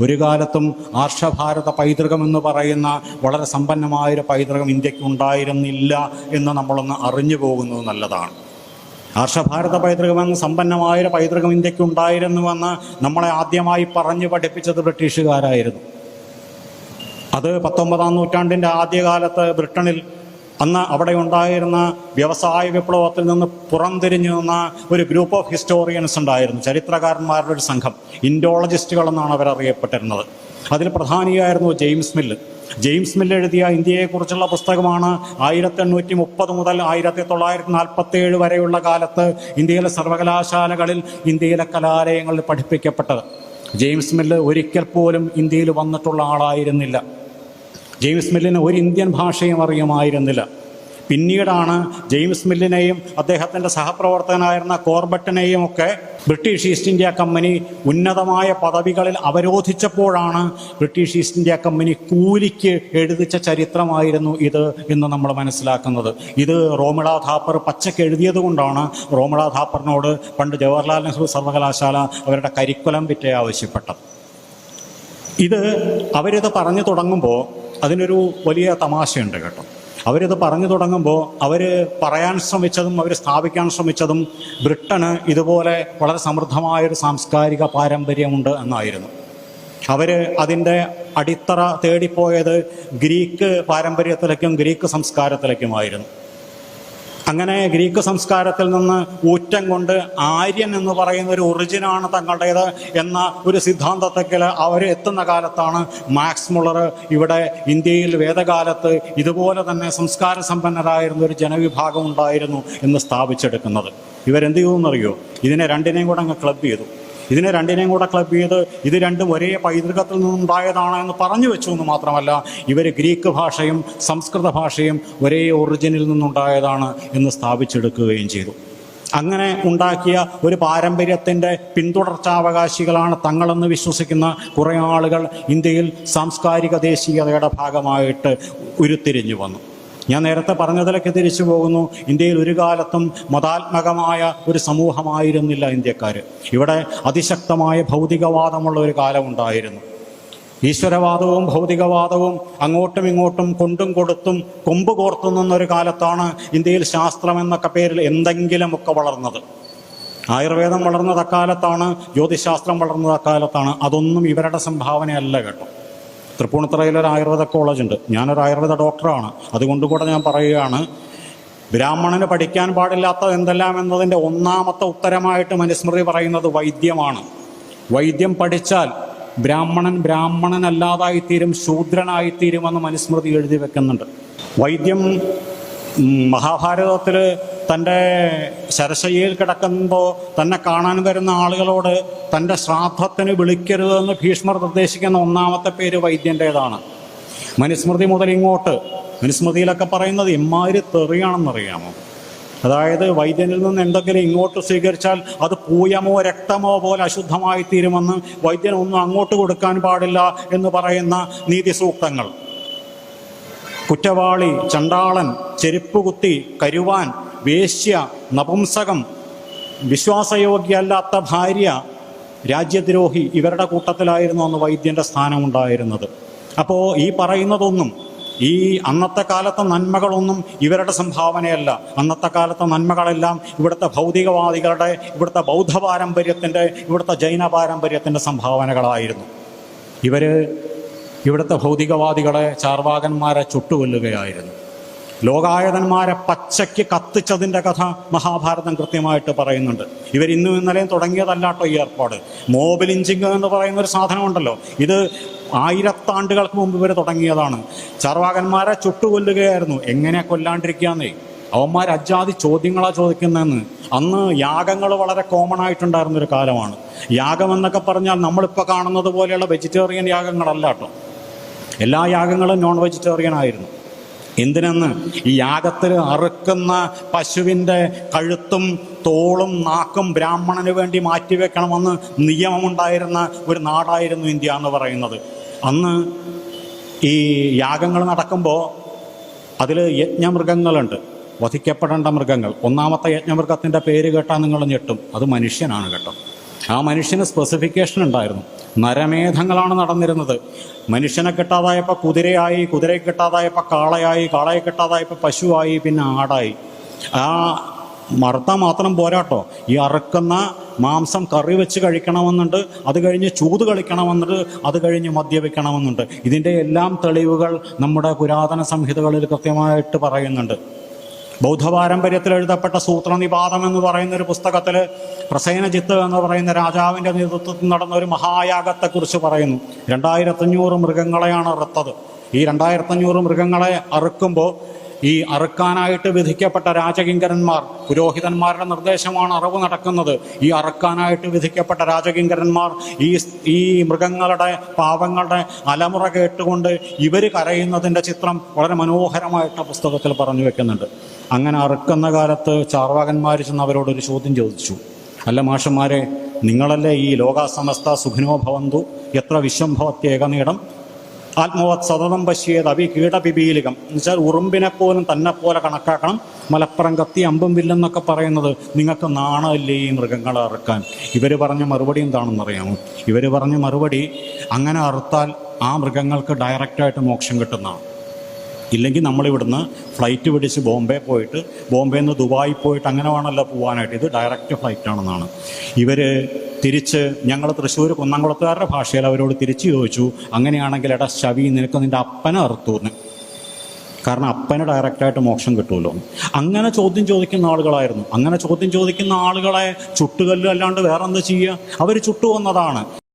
ഒരു കാലത്തും ആർഷഭാരത പൈതൃകം എന്ന് പറയുന്ന വളരെ സമ്പന്നമായൊരു പൈതൃകം ഇന്ത്യയ്ക്ക് ഉണ്ടായിരുന്നില്ല എന്ന് നമ്മളൊന്ന് അറിഞ്ഞു പോകുന്നത് നല്ലതാണ്. ആർഷഭാരത പൈതൃകമെന്ന് സമ്പന്നമായൊരു പൈതൃകം ഇന്ത്യയ്ക്ക് ഉണ്ടായിരുന്നുവെന്ന് നമ്മളെ ആദ്യമായി പറഞ്ഞു പഠിപ്പിച്ചത് ബ്രിട്ടീഷുകാരായിരുന്നു. അത് പത്തൊമ്പതാം നൂറ്റാണ്ടിന്റെ ആദ്യകാലത്ത് ബ്രിട്ടനിൽ അന്ന് അവിടെ ഉണ്ടായിരുന്ന വ്യവസായ വിപ്ലവത്തിൽ നിന്ന് പുറംതിരിഞ്ഞു നിന്ന ഒരു ഗ്രൂപ്പ് ഓഫ് ഹിസ്റ്റോറിയൻസ് ഉണ്ടായിരുന്നു ചരിത്രകാരന്മാരുടെ ഒരു സംഘം ഇൻഡോളജിസ്റ്റുകൾ എന്നാണ് അവർ അറിയപ്പെട്ടിരുന്നത് അതിൽ പ്രധാനിയായിരുന്നു ജെയിംസ് മില്ല്. ജെയിംസ് മില്ല് എഴുതിയ ഇന്ത്യയെക്കുറിച്ചുള്ള പുസ്തകമാണ് ആയിരത്തി എണ്ണൂറ്റി മുപ്പത് മുതൽ ആയിരത്തി തൊള്ളായിരത്തി നാൽപ്പത്തി ഏഴ് വരെയുള്ള കാലത്ത് ഇന്ത്യയിലെ സർവകലാശാലകളിൽ ഇന്ത്യയിലെ കലാലയങ്ങളിൽ പഠിപ്പിക്കപ്പെട്ടത്. ജെയിംസ് മില്ല് ഒരിക്കൽ പോലും ഇന്ത്യയിൽ വന്നിട്ടുള്ള ആളായിരുന്നില്ല. ജെയിംസ് മില്ലിന് ഒരു ഇന്ത്യൻ ഭാഷയും അറിയുമായിരുന്നില്ല. പിന്നീടാണ് ജെയിംസ് മില്ലിനെയും അദ്ദേഹത്തിന്റെ സഹപ്രവർത്തകനായിരുന്ന കോർബട്ടിനെയും ഒക്കെ ബ്രിട്ടീഷ് ഈസ്റ്റ് ഇന്ത്യ കമ്പനി ഉന്നതമായ പദവികളിൽ അവരോധിച്ചപ്പോഴാണ് ബ്രിട്ടീഷ് ഈസ്റ്റ് ഇന്ത്യ കമ്പനി കൂലിക്ക് എഴുതിച്ച ചരിത്രമായിരുന്നു ഇത് എന്ന് നമ്മൾ മനസ്സിലാക്കുന്നത്. ഇത് റോമിള ഥാപ്പർ പച്ചയ്ക്ക് എഴുതിയത് കൊണ്ടാണ് റോമിള ഥാപ്പറിനോട് പണ്ട് ജവഹർലാൽ നെഹ്റു സർവകലാശാല അവരുടെ കരിക്കുലം വിറ്റേ ആവശ്യപ്പെട്ടത്. ഇത് അവരിത് പറഞ്ഞു തുടങ്ങുമ്പോൾ അതിനൊരു വലിയ തമാശയുണ്ട് കേട്ടോ. അവരിത് പറഞ്ഞു തുടങ്ങുമ്പോൾ അവർ പറയാൻ ശ്രമിച്ചതും അവർ സ്ഥാപിക്കാൻ ശ്രമിച്ചതും ബ്രിട്ടന് ഇതുപോലെ വളരെ സമൃദ്ധമായൊരു സാംസ്കാരിക പാരമ്പര്യമുണ്ട് എന്നായിരുന്നു. അവർ അതിന്റെ അടിത്തറ തേടിപ്പോയത് ഗ്രീക്ക് പാരമ്പര്യത്തിലേക്കും ഗ്രീക്ക് സംസ്കാരത്തിലേക്കുമായിരുന്നു. അങ്ങനെ ഗ്രീക്ക് സംസ്കാരത്തിൽ നിന്ന് ഊറ്റം കൊണ്ട് ആര്യൻ എന്ന് പറയുന്ന ഒരു ഒറിജിനാണ് തങ്ങളുടേത് എന്ന ഒരു സിദ്ധാന്തത്തേക്ക് അവർ എത്തുന്ന കാലത്താണ് മാക്സ് മുളർ ഇവിടെ ഇന്ത്യയിൽ വേദകാലത്ത് ഇതുപോലെ തന്നെ സംസ്കാര സമ്പന്നരായിരുന്ന ഒരു ജനവിഭാഗം ഉണ്ടായിരുന്നു എന്ന് സ്ഥാപിച്ചെടുക്കുന്നത്. ഇവരെന്ത് ചെയ്തു എന്നറിയോ ഇതിനെ രണ്ടിനെയും കൂടെ അങ്ങ് ക്ലബ് ചെയ്തു. ഇതിനെ രണ്ടിനെയും കൂടെ ക്ലബ് ചെയ്ത് ഇത് രണ്ടും ഒരേ പൈതൃകത്തിൽ നിന്നുണ്ടായതാണ് എന്ന് പറഞ്ഞു വെച്ചു എന്ന് മാത്രമല്ല ഇവർ ഗ്രീക്ക് ഭാഷയും സംസ്കൃത ഭാഷയും ഒരേ ഒറിജിനിൽ നിന്നുണ്ടായതാണ് എന്ന് സ്ഥാപിച്ചെടുക്കുകയും ചെയ്തു. അങ്ങനെ ഉണ്ടാക്കിയ ഒരു പാരമ്പര്യത്തിന്റെ പിന്തുടർച്ചാവകാശികളാണ് തങ്ങളെന്ന് വിശ്വസിക്കുന്ന കുറേ ആളുകൾ ഇന്ത്യയിൽ സാംസ്കാരിക ദേശീയതയുടെ ഭാഗമായിട്ട് ഉരുത്തിരിഞ്ഞു വന്നു. ഞാൻ നേരത്തെ പറഞ്ഞതിലൊക്കെ തിരിച്ചു പോകുന്നു. ഇന്ത്യയിൽ ഒരു കാലത്തും മതാത്മകമായ ഒരു സമൂഹമായിരുന്നില്ല ഇന്ത്യക്കാർ ഇവിടെ അതിശക്തമായ ഭൗതികവാദമുള്ള ഒരു കാലമുണ്ടായിരുന്നു. ഈശ്വരവാദവും ഭൗതികവാദവും അങ്ങോട്ടും ഇങ്ങോട്ടും കൊണ്ടും കൊടുത്തും കൊമ്പ് കോർത്തു നിന്നൊരു കാലത്താണ് ഇന്ത്യയിൽ ശാസ്ത്രം എന്നൊക്കെ പേരിൽ എന്തെങ്കിലുമൊക്കെ വളർന്നത്. ആയുർവേദം വളർന്നത് അക്കാലത്താണ് ജ്യോതിശാസ്ത്രം വളർന്നത് അക്കാലത്താണ് അതൊന്നും ഇവരുടെ സംഭാവനയല്ല കേട്ടോ. തൃപ്പൂണിത്തറയിൽ ഒരു ആയുർവേദ കോളേജ് ഉണ്ട്. ഞാനൊരു ആയുർവേദ ഡോക്ടറാണ് അതുകൊണ്ട് കൂടെ ഞാൻ പറയുകയാണ് ബ്രാഹ്മണന് പഠിക്കാൻ പാടില്ലാത്ത എന്തെല്ലാം എന്നതിന്റെ ഒന്നാമത്തെ ഉത്തരമായിട്ട് മനുസ്മൃതി പറയുന്നത് വൈദ്യമാണ്. വൈദ്യം പഠിച്ചാൽ ബ്രാഹ്മണൻ ബ്രാഹ്മണനല്ലാതായിത്തീരും ശൂദ്രനായിത്തീരുമെന്ന് മനുസ്മൃതി എഴുതി വെക്കുന്നുണ്ട്. വൈദ്യം മഹാഭാരതത്തിൽ തന്റെ ശരശയ്യയിൽ കിടക്കുമ്പോൾ തന്നെ കാണാൻ വരുന്ന ആളുകളോട് തന്റെ ശ്രാദ്ധത്തിന് വിളിക്കരുതെന്ന് ഭീഷ്മർ നിർദ്ദേശിക്കുന്ന ഒന്നാമത്തെ പേര് വൈദ്യന്റേതാണ്. മനുസ്മൃതി മുതൽ ഇങ്ങോട്ട്. മനുസ്മൃതിയിലൊക്കെ പറയുന്നത് ഇമ്മാതിരി തെറിയാണെന്നറിയാമോ? അതായത് വൈദ്യനിൽ നിന്ന് എന്തെങ്കിലും ഇങ്ങോട്ട് സ്വീകരിച്ചാൽ അത് പൂയമോ രക്തമോ പോലെ അശുദ്ധമായി തീരുമെന്ന് വൈദ്യൻ ഒന്നും അങ്ങോട്ട് കൊടുക്കാൻ പാടില്ല എന്ന് പറയുന്ന നീതി സൂക്തങ്ങൾ കുറ്റവാളി ചണ്ടാളൻ ചെരുപ്പ് കുത്തി കരുവാൻ വേശ്യ നപുംസകം വിശ്വാസയോഗ്യല്ലാത്ത ഭാര്യ രാജ്യദ്രോഹി ഇവരുടെ കൂട്ടത്തിലായിരുന്നു അന്ന് വൈദ്യന്റെ സ്ഥാനമുണ്ടായിരുന്നത്. അപ്പോൾ ഈ പറയുന്നതൊന്നും ഈ അന്നത്തെ കാലത്തെ നന്മകളൊന്നും ഇവരുടെ സംഭാവനയല്ല. അന്നത്തെ കാലത്തെ നന്മകളെല്ലാം ഇവിടുത്തെ ഭൗതികവാദികളുടെ ഇവിടുത്തെ ബൗദ്ധ പാരമ്പര്യത്തിന്റെ ഇവിടുത്തെ ജൈന പാരമ്പര്യത്തിന്റെ സംഭാവനകളായിരുന്നു. ഇവർ ഇവിടുത്തെ ഭൗതികവാദികളെ ചാർവാകന്മാരെ ചുട്ടുകൊല്ലുകയായിരുന്നു. ലോകായതന്മാരെ പച്ചയ്ക്ക് കത്തിച്ചതിന്റെ കഥ മഹാഭാരതം കൃത്യമായിട്ട് പറയുന്നുണ്ട്. ഇവർ ഇന്നും ഇന്നലെയും തുടങ്ങിയതല്ലാട്ടോ ഈ ഏർപ്പാട്. മോബ് ലിഞ്ചിങ് എന്ന് പറയുന്ന ഒരു സാധനമുണ്ടല്ലോ. ഇത് ആയിരത്താണ്ടുകൾക്ക് മുമ്പ് ഇവർ തുടങ്ങിയതാണ്. ചർവാകന്മാരെ ചുട്ടുകൊല്ലുകയായിരുന്നു. എങ്ങനെ കൊല്ലാണ്ടിരിക്കാന്നേ? അവന്മാർ അജാതി ചോദ്യങ്ങളാ ചോദിക്കുന്നതെന്ന്. അന്ന് യാഗങ്ങൾ വളരെ കോമൺ ആയിട്ടുണ്ടായിരുന്ന ഒരു കാലമാണ്. യാഗം എന്നൊക്കെ പറഞ്ഞാൽ നമ്മളിപ്പോൾ കാണുന്നത് പോലെയുള്ള വെജിറ്റേറിയൻ യാഗങ്ങളല്ല കേട്ടോ എല്ലാ യാഗങ്ങളും നോൺ വെജിറ്റേറിയൻ ആയിരുന്നു. എന്തിനെന്ന്? ഈ യാഗത്തിൽ അറുക്കുന്ന പശുവിന്റെ കഴുത്തും തോളും നാക്കും ബ്രാഹ്മണന് വേണ്ടി മാറ്റിവെക്കണമെന്ന് നിയമമുണ്ടായിരുന്ന ഒരു നാടായിരുന്നു ഇന്ത്യ എന്ന് പറയുന്നത്. അന്ന് ഈ യാഗങ്ങൾ നടക്കുമ്പോൾ അതിൽ യജ്ഞമൃഗങ്ങളുണ്ട്. വധിക്കപ്പെടേണ്ട മൃഗങ്ങൾ. ഒന്നാമത്തെ യജ്ഞമൃഗത്തിന്റെ പേര് കേട്ടാൽ നിങ്ങൾ ഞെട്ടും. അത് മനുഷ്യനാണ് കേട്ടോ. ആ മനുഷ്യന് സ്പെസിഫിക്കേഷൻ ഉണ്ടായിരുന്നു. നരമേധങ്ങളാണ് നടന്നിരുന്നത്. മനുഷ്യനെ കിട്ടാതായപ്പോൾ കുതിരയായി കുതിരയെ കിട്ടാതായപ്പോൾ കാളയായി കാളയെ കിട്ടാതായപ്പോൾ പശുവായി പിന്നെ ആടായി. ആ മറുത്ത മാത്രം പോരാട്ടോ. ഈ അറുക്കുന്ന മാംസം കറി വെച്ച് കഴിക്കണമെന്നുണ്ട് അത് കഴിഞ്ഞ് ചൂത് കളിക്കണമെന്നുണ്ട് അത് കഴിഞ്ഞ് മദ്യപിക്കണമെന്നുണ്ട് ഇതിന്റെ എല്ലാം തെളിവുകൾ നമ്മുടെ പുരാതന സംഹിതകളിൽ കൃത്യമായിട്ട് പറയുന്നുണ്ട്. ബൗദ്ധപാരമ്പര്യത്തിൽ എഴുതപ്പെട്ട സൂത്രനിപാതം എന്ന് പറയുന്ന ഒരു പുസ്തകത്തിൽ പ്രസേനജിത്ത് എന്ന് പറയുന്ന രാജാവിന്റെ നേതൃത്വത്തിൽ നടന്ന ഒരു മഹായാഗത്തെക്കുറിച്ച് പറയുന്നു. രണ്ടായിരത്തഞ്ഞൂറ് മൃഗങ്ങളെയാണ് അറുത്തത്. ഈ രണ്ടായിരത്തഞ്ഞൂറ് മൃഗങ്ങളെ അറുക്കുമ്പോൾ ഈ അറുക്കാനായിട്ട് വിധിക്കപ്പെട്ട രാജകിങ്കരന്മാർ പുരോഹിതന്മാരുടെ നിർദ്ദേശമാണ് അറിവ് നടക്കുന്നത്. ഈ അറുക്കാനായിട്ട് വിധിക്കപ്പെട്ട രാജകിങ്കരന്മാർ ഈ ഈ മൃഗങ്ങളുടെ പാവങ്ങളുടെ അലമുറ കേട്ടുകൊണ്ട് ഇവർ കരയുന്നതിന്റെ ചിത്രം വളരെ മനോഹരമായിട്ട് പുസ്തകത്തിൽ പറഞ്ഞു വെക്കുന്നുണ്ട്. അങ്ങനെ അറുക്കുന്ന കാലത്ത് ചാർവാകന്മാർ ചെന്ന് അവരോടൊരു ചോദ്യം ചോദിച്ചു. അല്ല മാഷന്മാരെ നിങ്ങളല്ലേ ഈ ലോകാസമസ്ത സുഖിനോ ഭവന്തു? എത്ര വിശ്വംഭവത്യേകനീടം ആത്മവത് സതതം പശ്യേത് അവി കീടപിപീലികം. എന്നുവെച്ചാൽ ഉറുമ്പിനെ പോലും തന്നെ പോലെ കണക്കാക്കണം. മലപ്പുറം കത്തി അമ്പും വില്ലെന്നൊക്കെ പറയുന്നത് നിങ്ങൾക്ക് നാണമില്ലേ ഈ മൃഗങ്ങളെ അറുക്കാൻ? ഇവർ പറഞ്ഞ മറുപടി എന്താണെന്നറിയാമോ? ഇവർ പറഞ്ഞ മറുപടി അങ്ങനെ അറുത്താൽ ആ മൃഗങ്ങൾക്ക് ഡയറക്റ്റായിട്ട് മോക്ഷം കിട്ടുന്നതാണ് ഇല്ലെങ്കിൽ നമ്മളിവിടുന്ന് ഫ്ലൈറ്റ് പിടിച്ച് ബോംബെ പോയിട്ട് ബോംബെയിൽ നിന്ന് ദുബായി പോയിട്ട് അങ്ങനെ വേണമല്ലോ പോകാനായിട്ട് ഇത് ഡയറക്റ്റ് ഫ്ലൈറ്റ് ആണെന്നാണ് ഇവർ തിരിച്ച് ഞങ്ങൾ തൃശ്ശൂർ കുന്നംകുളത്തുകാരുടെ ഭാഷയിൽ അവരോട് തിരിച്ചു ചോദിച്ചു അങ്ങനെയാണെങ്കിൽ എടാ ശവി നിനക്ക് നിന്റെ അപ്പനെ അറുത്തൂന്ന്? കാരണം അപ്പന് ഡയറക്റ്റായിട്ട് മോക്ഷം കിട്ടുമല്ലോ അങ്ങനെ ചോദ്യം ചോദിക്കുന്ന ആളുകളായിരുന്നു. അങ്ങനെ ചോദ്യം ചോദിക്കുന്ന ആളുകളെ ചുട്ടുകല്ലും അല്ലാണ്ട് വേറെന്താ ചെയ്യുക അവർ ചുട്ടുകൊന്നതാണ്